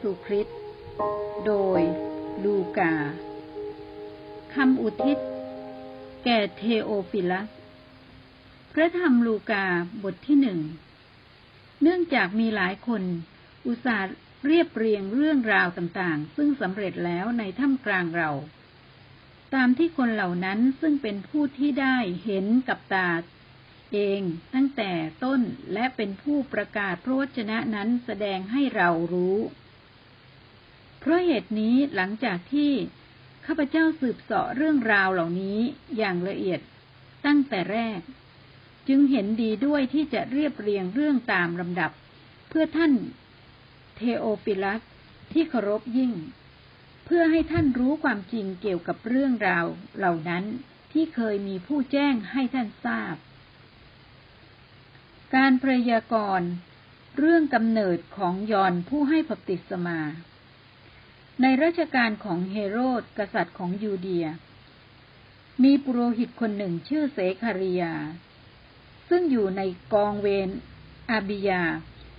ซูคริสต์โดยลูกาคำอุทิศ แก่เทโอฟิลัส พระธรรมลูกาบทที่หนึ่ง เนื่องจากมีหลายคนอุตส่าห์เรียบเรียงเรื่องราวต่างๆ ซึ่งสำเร็จแล้วในถ้ำกลางเรา ตามที่คนเหล่านั้นซึ่งเป็นผู้ที่ได้เห็นกับตาเองตั้งแต่ต้นและเป็นผู้ประกาศพระวจนะนั้นแสดงให้เรารู้ เพราะเหตุนี้หลังจากที่ข้าพเจ้าสืบเสาะเรื่องราวเหล่านี้อย่างละเอียดตั้งแต่แรก จึงเห็นดีด้วยที่จะเรียบเรียงเรื่องตามลำดับ เพื่อท่านเทโอฟิลัสที่เคารพยิ่ง เพื่อให้ท่านรู้ความจริงเกี่ยวกับเรื่องราวเหล่านั้นที่เคยมีผู้แจ้งให้ท่านทราบ การพยากรณ์เรื่องกำเนิดของยอนผู้ให้ปติสมา ในรัชกาลของเฮโรดกษัตริย์ของยูเดีย มีปุโรหิตคนหนึ่งชื่อเสคาริยา ซึ่งอยู่ในกองเวนอาบิยา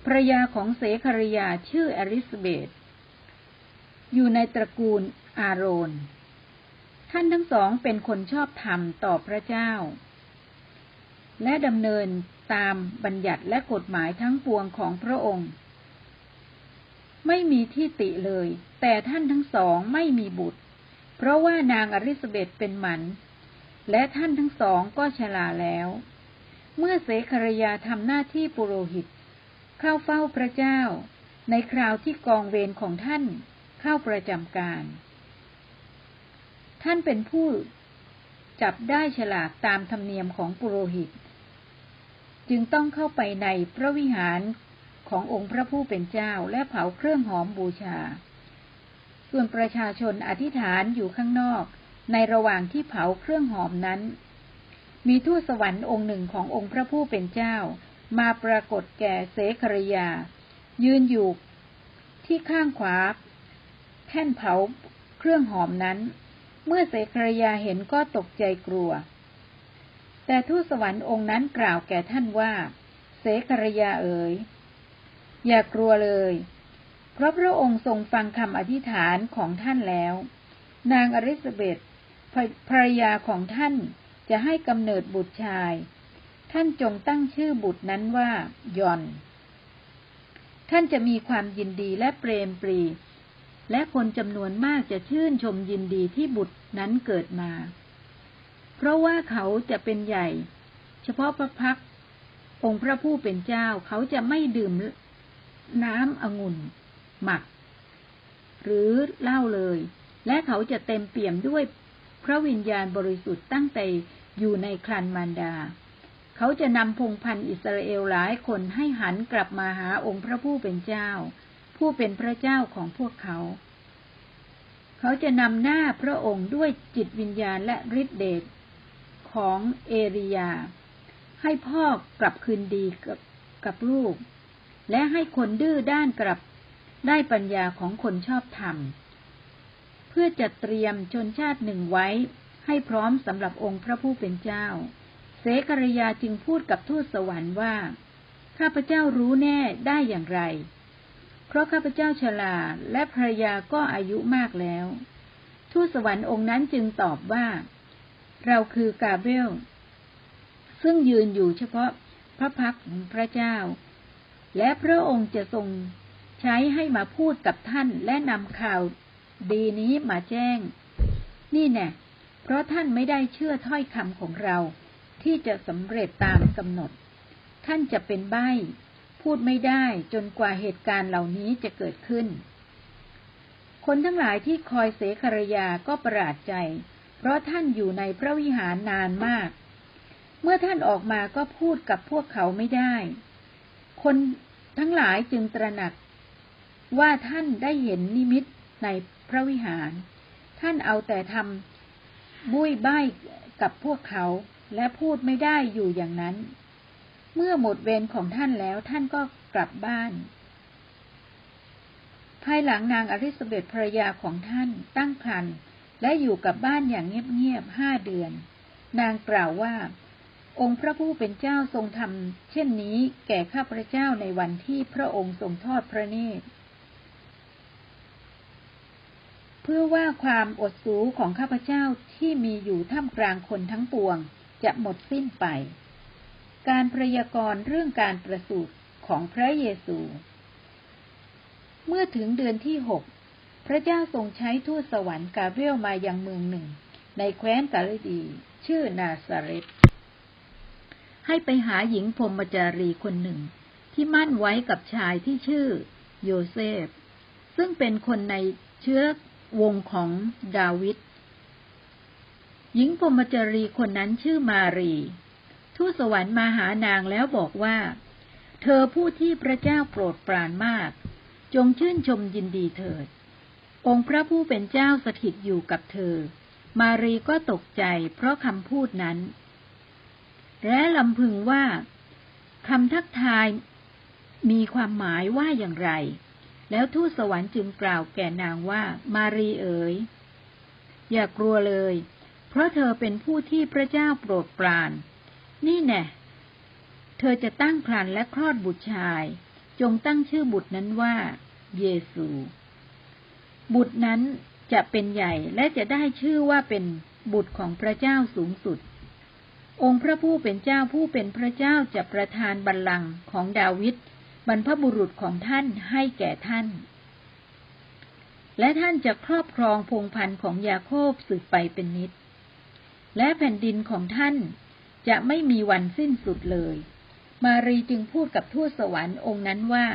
ภรยาของเสคาริยาชื่ออริสเบตอยู่ในตระกูลอาโรน ท่านทั้งสองเป็นคนชอบธรรมต่อพระเจ้า และดำเนินตามบัญญัติและกฎหมายทั้งปวงของพระองค์ ไม่มีที่ติเลย แต่ท่านทั้งสองไม่มีบุตร เพราะว่านางอริสเบตเป็นหมัน และท่านทั้งสองก็ชราแล้ว เมื่อเสครยาทำหน้าที่ปุโรหิต เข้าเฝ้าพระเจ้า ในคราวที่กองเวรของท่านเข้าประจำการ ท่านเป็นผู้จับได้ฉลากตามธรรมเนียมของปุโรหิต จึงต้องเข้าไปในพระวิหาร ขององค์พระผู้เป็นเจ้าและเผาเครื่องหอมบูชา ส่วนประชาชนอธิษฐานอยู่ข้างนอก ในระหว่างที่เผาเครื่องหอมนั้น มีทูตสวรรค์องค์หนึ่งขององค์พระผู้เป็นเจ้า มาปรากฏแก่เสครยา ยืนอยู่ที่ข้างขวา แท่นเผาเครื่องหอมนั้น เมื่อเสครยาเห็นก็ตกใจกลัว แต่ทูตสวรรค์องค์นั้นกล่าวแก่ท่านว่าเสกรยาเอ๋ย อย่ากลัวเลย เพราะพระองค์ทรงฟังคำอธิษฐานของท่านแล้ว นางอริสเบตภรรยาของท่านจะให้กำเนิดบุตรชาย ท่านจงตั้งชื่อบุตรนั้นว่ายอน ท่านจะมีความยินดีและเปรมปรี และคนจำนวนมากจะชื่นชมยินดีที่บุตรนั้นเกิดมา เพราะว่าเขาจะเป็นใหญ่ เฉพาะพระพักองค์พระผู้เป็นเจ้าเขาจะไม่ดื่ม น้ำองุ่น หมัก หรือเหล้าเลย และเขาจะเต็มเปี่ยมด้วยพระวิญญาณบริสุทธิ์ตั้งแต่อยู่ในครันมารดา เขาจะนำพงพันอิสราเอลหลายคนให้หันกลับมาหาองค์พระผู้เป็นเจ้า ผู้เป็นพระเจ้าของพวกเขา เขาจะนำหน้าพระองค์ด้วยจิตวิญญาณและฤทธิเดชของเอริยา ให้พ่อกลับคืนดีกับกับลูก และให้คนดื้อด้านกลับได้ปัญญาของคนชอบธรรม เพื่อจะเตรียมชนชาติหนึ่งไว้ ให้พร้อมสำหรับองค์พระผู้เป็นเจ้า เสกรยาจึงพูดกับทูตสวรรค์ว่า ข้าพเจ้ารู้แน่ได้อย่างไร เพราะข้าพเจ้าชราและภรรยาก็อายุมากแล้ว ทูตสวรรค์องค์นั้นจึงตอบว่า เราคือกาเบลซึ่งยืนอยู่เฉพาะพระพักของพระเจ้า และพระองค์จะทรงใช้ให้มาพูดกับท่านและนำข่าวดีนี้มาแจ้ง นี่แน่เพราะท่านไม่ได้เชื่อถ้อยคำของเรา ที่จะสำเร็จตามกำหนด ท่านจะเป็นใบ้พูดไม่ได้จนกว่าเหตุการณ์เหล่านี้จะเกิดขึ้น คนทั้งหลายที่คอยเสครยาก็ประหลาดใจ เพราะท่านอยู่ในพระวิหารนานมาก เมื่อท่านออกมาก็พูดกับพวกเขาไม่ได้ คนทั้งหลายจึงตระหนัก ว่าท่านได้เห็นนิมิตในพระวิหาร ท่านเอาแต่ทำบุ้ยใบ้กับพวกเขาและพูดไม่ได้อยู่อย่างนั้น เมื่อหมดเวรของท่านแล้วท่านก็กลับบ้าน ภายหลังนางอริสเบตภรรยาของท่านตั้งครรภ์และอยู่กับบ้านอย่างเงียบๆห้าเดือน นางกล่าวว่า องค์พระผู้เป็นเจ้าทรงทำเช่นนี้แก่ข้าพระเจ้าในวันที่พระองค์ทรงทอดพระเนตร เพื่อว่าความอดสูของข้าพเจ้าที่มีอยู่ท่ามกลางคนทั้งปวงจะหมดสิ้นไป การพยากรณ์เรื่องการประสูติของพระเยซู เมื่อถึงเดือนที่หกพระเจ้าทรงใช้ทูตสวรรค์กาเบรียลมายังเมืองหนึ่ง ในแคว้นกาลิดี ชื่อนาซาเรต ให้ไปหาหญิงพรมจารีคนหนึ่ง ที่มั่นไว้กับชายที่ชื่อโยเซฟ ซึ่งเป็นคนในเชื้อวงของดาวิดหญิงพรมจารีคนนั้นชื่อมารี ทูตสวรรค์มาหานางแล้วบอกว่า เธอผู้ที่พระเจ้าโปรดปรานมาก จงชื่นชมยินดีเถิด องค์พระผู้เป็นเจ้าสถิตอยู่กับเธอ มารีก็ตกใจเพราะคำพูดนั้น และลำพึงว่าคำทักทายมีความหมายว่าอย่างไร แล้วทูตสวรรค์จึงกล่าวแก่นางว่า มารีเอ๋ย อย่ากลัวเลย เพราะเธอเป็นผู้ที่พระเจ้าโปรดปราน นี่แน่เธอจะตั้งครรภ์และคลอดบุตรชาย จงตั้งชื่อบุตรนั้นว่า เยซู บุตรนั้นจะเป็นใหญ่และจะได้ชื่อว่าเป็นบุตรของพระเจ้าสูงสุด องค์พระผู้เป็นเจ้าผู้เป็นพระเจ้าจะประทานบัลลังก์ของดาวิดบรรพบุรุษของท่านให้แก่ท่าน และท่านจะครอบครองพงพันธ์ของยาโคบสืบไปเป็นนิด และแผ่นดินของท่านจะไม่มีวันสิ้นสุดเลย มารีจึงพูดกับทูตสวรรค์องค์นั้นว่า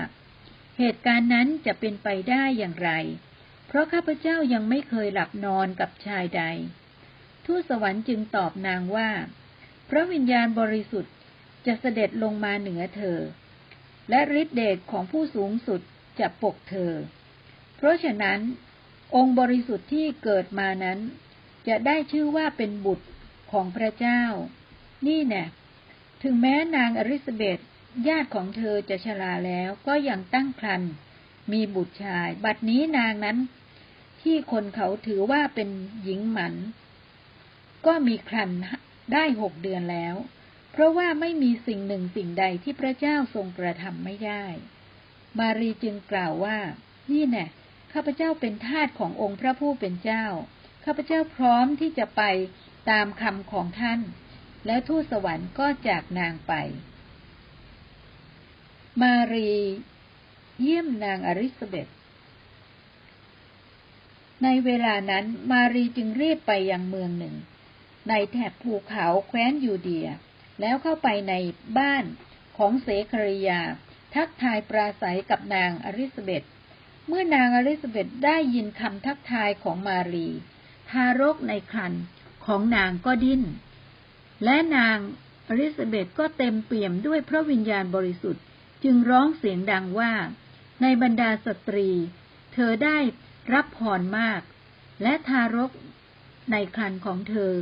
เหตุการณ์นั้นจะเป็นไปได้อย่างไร เพราะข้าพเจ้ายังไม่เคยหลับนอนกับชายใด ทูตสวรรค์จึงตอบนางว่า พระวิญญาณบริสุทธิ์จะเสด็จลงมาเหนือเธอ และฤทธิเดชของผู้สูงสุดจะปกเธอ เพราะฉะนั้น องค์บริสุทธิ์ที่เกิดมานั้น จะได้ชื่อว่าเป็นบุตรของพระเจ้า นี่แน่ถึงแม้นางอริสเบตญาติของเธอจะชราแล้วก็ยังตั้งครรภ์มีบุตรชาย บัดนี้นางนั้น ที่คนเขาถือว่าเป็นหญิงหมัน ก็มีครรภ์ ได้หกเดือนแล้ว เพราะว่าไม่มีสิ่งหนึ่งสิ่งใดที่พระเจ้าทรงกระทำไม่ได้ มารีจึงกล่าวว่า นี่แน่ข้าพเจ้าเป็นทาสขององค์พระผู้เป็นเจ้า ข้าพเจ้าพร้อมที่จะไปตามคำของท่าน แล้วทูตสวรรค์ก็จากนางไป มารีเยี่ยมนางอริสเบตในเวลานั้นมารีจึงรีบไปยังเมืองหนึ่ง ในแถบภูเขาแคว้นยูเดีย แล้วเข้าไปในบ้านของเสคริยา ทักทายปราศัยกับนางอริสเบตเมื่อนางอริสเบตได้ยินคำทักทายของมารี ทารกในครันของนางก็ดิ้น และนางอริสเบตก็เต็มเปี่ยมด้วยพระวิญญาณบริสุทธิ์ จึงร้องเสียงดังว่า ในบรรดาสตรี เธอได้รับพรมาก และทารกในครันของเธอ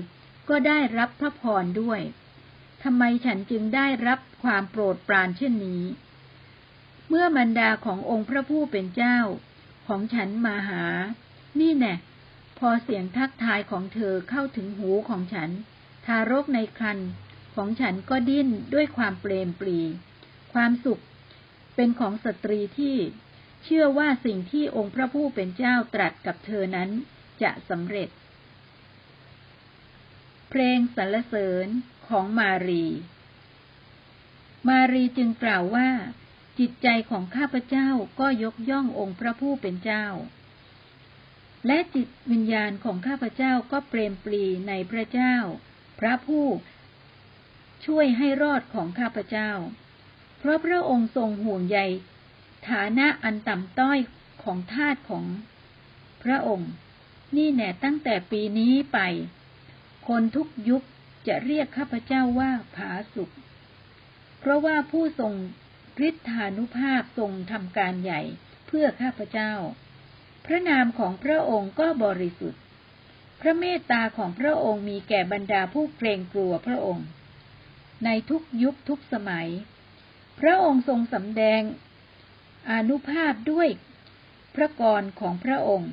ก็ได้รับพระพรด้วยทำไมฉันจึงได้รับความโปรดปรานเช่นนี้ เมื่อบรรดาขององค์พระผู้เป็นเจ้า ของฉันมาหา นี่แน่พอเสียงทักทายของเธอเข้าถึงหูของฉัน ทารกในครันของฉันก็ดิ้นด้วยความเปลมปลีความสุขเป็นของสตรีที่เชื่อว่าสิ่งที่องค์พระผู้เป็นเจ้าตรัสกับเธอนั้นจะสำเร็จ เพลงสรรเสริญของมารี มารีจึงกล่าวว่า จิตใจของข้าพเจ้าก็ยกย่ององค์พระผู้เป็นเจ้า และจิตวิญญาณของข้าพเจ้าก็เปรมปรีในพระเจ้า พระผู้ช่วยให้รอดของข้าพเจ้า เพราะพระองค์ทรงห่วงใยฐานะอันต่ำต้อยของทาสของพระองค์ นี่แน่ตั้งแต่ปีนี้ไป คนทุกยุคจะเรียกข้าพเจ้าว่าผาสุกเพราะว่าผู้ทรงฤทธานุภาพทรงทำการใหญ่เพื่อข้าพเจ้า พระนามของพระองค์ก็บริสุทธิ์ พระเมตตาของพระองค์มีแก่บรรดาผู้เกรงกลัวพระองค์ ในทุกยุคทุกสมัย พระองค์ทรงสำแดงอนุภาพด้วยพระกรของพระองค์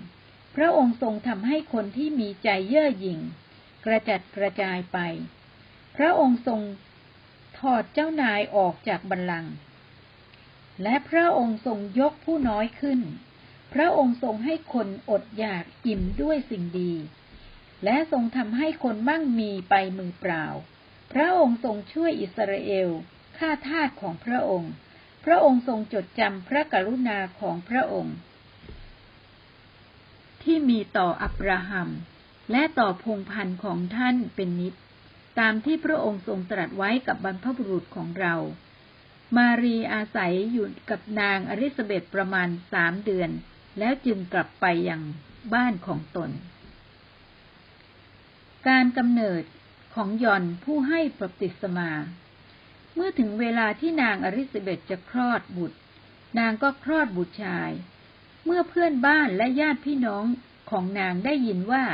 พระองค์ทรงทำให้คนที่มีใจเย่อหยิ่ง กระจัดกระจายไป พระองค์ทรงถอดเจ้านายออกจากบัลลังก์และพระองค์ทรงยกผู้น้อยขึ้น พระองค์ทรงให้คนอดอยากอิ่มด้วยสิ่งดี และทรงทำให้คนมั่งมีไปมือเปล่า พระองค์ทรงช่วยอิสราเอลข้าทาสของพระองค์ พระองค์ทรงจดจำพระกรุณาของพระองค์ ที่มีต่ออับราฮัม และต่อพงพันธ์ของท่านเป็นนิด ตามที่พระองค์ทรงตรัสไว้กับบรรพบุรุษของเรา มารีอาศัยอยู่กับนางอลิซาเบธประมาณสามเดือน แล้วจึงกลับไปยังบ้านของตน การกำเนิดของยอนผู้ให้ปฏิสมา เมื่อถึงเวลาที่นางอลิซาเบธจะคลอดบุตร นางก็คลอดบุตรชาย เมื่อเพื่อนบ้านและญาติพี่น้องของนางได้ยินว่า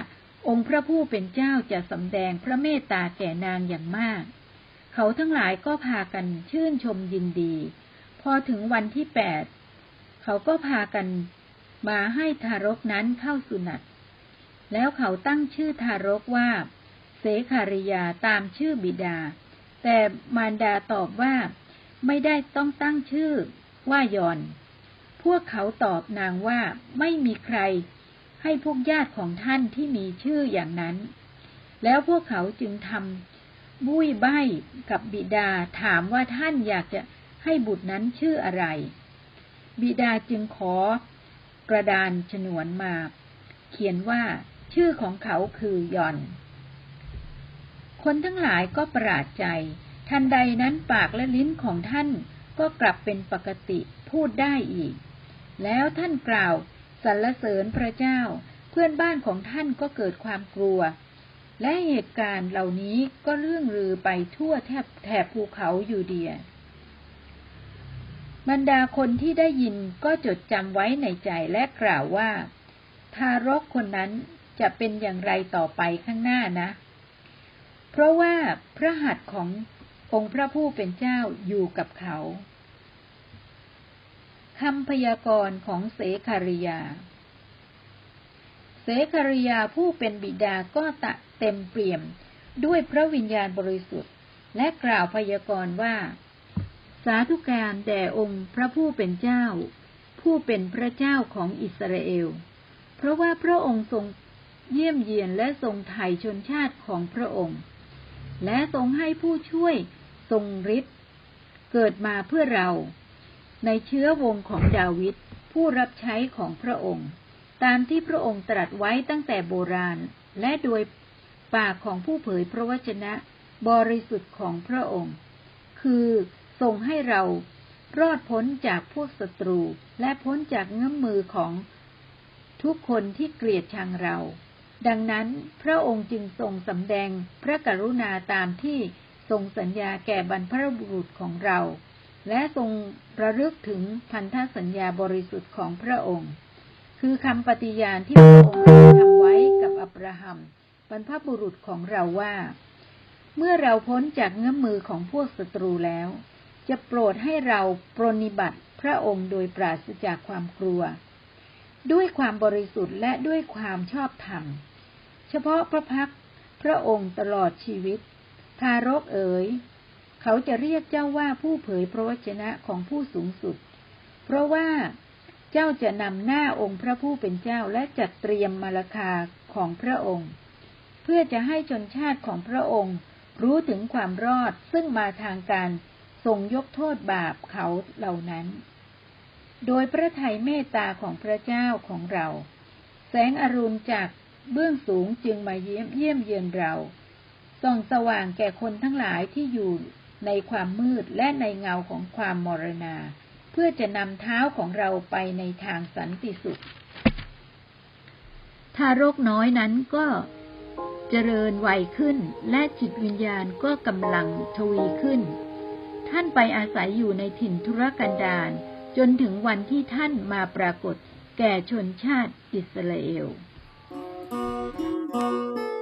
องค์พระผู้เป็นเจ้าจะสำแดงพระเมตตาแก่นางอย่างมาก เขาทั้งหลายก็พากันชื่นชมยินดี พอถึงวันที่แปด เขาก็พากันมาให้ทารกนั้นเข้าสุนัตแล้วเขาตั้งชื่อทารกว่า เสคาริยาตามชื่อบิดา แต่มารดาตอบว่า ไม่ได้ต้องตั้งชื่อว่ายอน พวกเขาตอบนางว่าไม่มีใคร ให้พวกญาติของท่านที่มีชื่ออย่างนั้น แล้วพวกเขาจึงทำบุ้ยใบ้กับบิดาถามว่าท่านอยากจะให้บุตรนั้นชื่ออะไร บิดาจึงขอกระดานฉนวนมา เขียนว่าชื่อของเขาคือยอน คนทั้งหลายก็ประหลาดใจ ทันใดนั้นปากและลิ้นของท่านก็กลับเป็นปกติพูดได้อีก แล้วท่านกล่าว สรรเสริญพระเจ้า เพื่อนบ้านของท่านก็เกิดความกลัว และเหตุการณ์เหล่านี้ก็เรื่องลือไปทั่วแถบแถบภูเขายูเดีย บรรดาคนที่ได้ยินก็จดจำไว้ในใจและกล่าวว่า ทารกคนนั้นจะเป็นอย่างไรต่อไปข้างหน้านะ เพราะว่าพระหัตถ์ขององค์พระผู้เป็นเจ้าอยู่กับเขา คำพยากรณ์ของเสคาริยา เสคาริยาผู้เป็นบิดาก็ตะเต็มเปี่ยมด้วยพระวิญญาณบริสุทธิ์ และกล่าวพยากรณ์ว่า สาธุการแด่องค์พระผู้เป็นเจ้า ผู้เป็นพระเจ้าของอิสราเอล เพราะว่าพระองค์ทรงเยี่ยมเยียนและทรงไถ่ชนชาติของพระองค์ และทรงให้ผู้ช่วยทรงฤทธิ์เกิดมาเพื่อเรา ในเชื้อวงของดาวิดผู้รับใช้ของพระองค์ ตามที่พระองค์ตรัสไว้ตั้งแต่โบราณ และโดยปากของผู้เผยพระวจนะบริสุทธิ์ของพระองค์ คือทรงให้เรารอดพ้นจากพวกศัตรู และพ้นจากเงื้อมมือของทุกคนที่เกลียดชังเรา ดังนั้นพระองค์จึงทรงสำแดงพระกรุณาตามที่ทรงสัญญาแก่บรรพบุรุษของเรา และทรงระลึกถึงพันธสัญญาบริสุทธิ์ของพระองค์ คือคำปฏิญาณที่พระองค์ทำไว้กับอับราฮัมบรรพบุรุษของเราว่า เมื่อเราพ้นจากเงื้อมือของพวกศัตรูแล้ว จะโปรดให้เราปรนิบัติพระองค์โดยปราศจากความกลัว ด้วยความบริสุทธิ์และด้วยความชอบธรรม เฉพาะพระพักพระองค์ตลอดชีวิต ทารกเอ๋ย เขาจะเรียกเจ้าว่าผู้เผยพระวจนะของผู้สูงสุด เพราะว่าเจ้าจะนำหน้าองค์พระผู้เป็นเจ้าและจัดเตรียมมาลคาของพระองค์ เพื่อจะให้ชนชาติของพระองค์ รู้ถึงความรอดซึ่งมาทางการทรงยกโทษบาปเขาเหล่านั้น โดยพระทัยเมตตาของพระเจ้าของเรา แสงอรุณจากเบื้องสูงจึงมาเยี่ยมเยี่ยมเยือนเราส่องสว่างแก่คนทั้งหลายที่อยู่ ในความมืดและในเงาของความมรณา เพื่อจะนำเท้าของเราไปในทางสันติสุข ทารกน้อยนั้นก็เจริญวัยขึ้นและจิตวิญญาณก็กำลังทวีขึ้น ท่านไปอาศัยอยู่ในถิ่นทุรกันดารจนถึงวันที่ท่านมาปรากฏแก่ชนชาติอิสราเอล thank you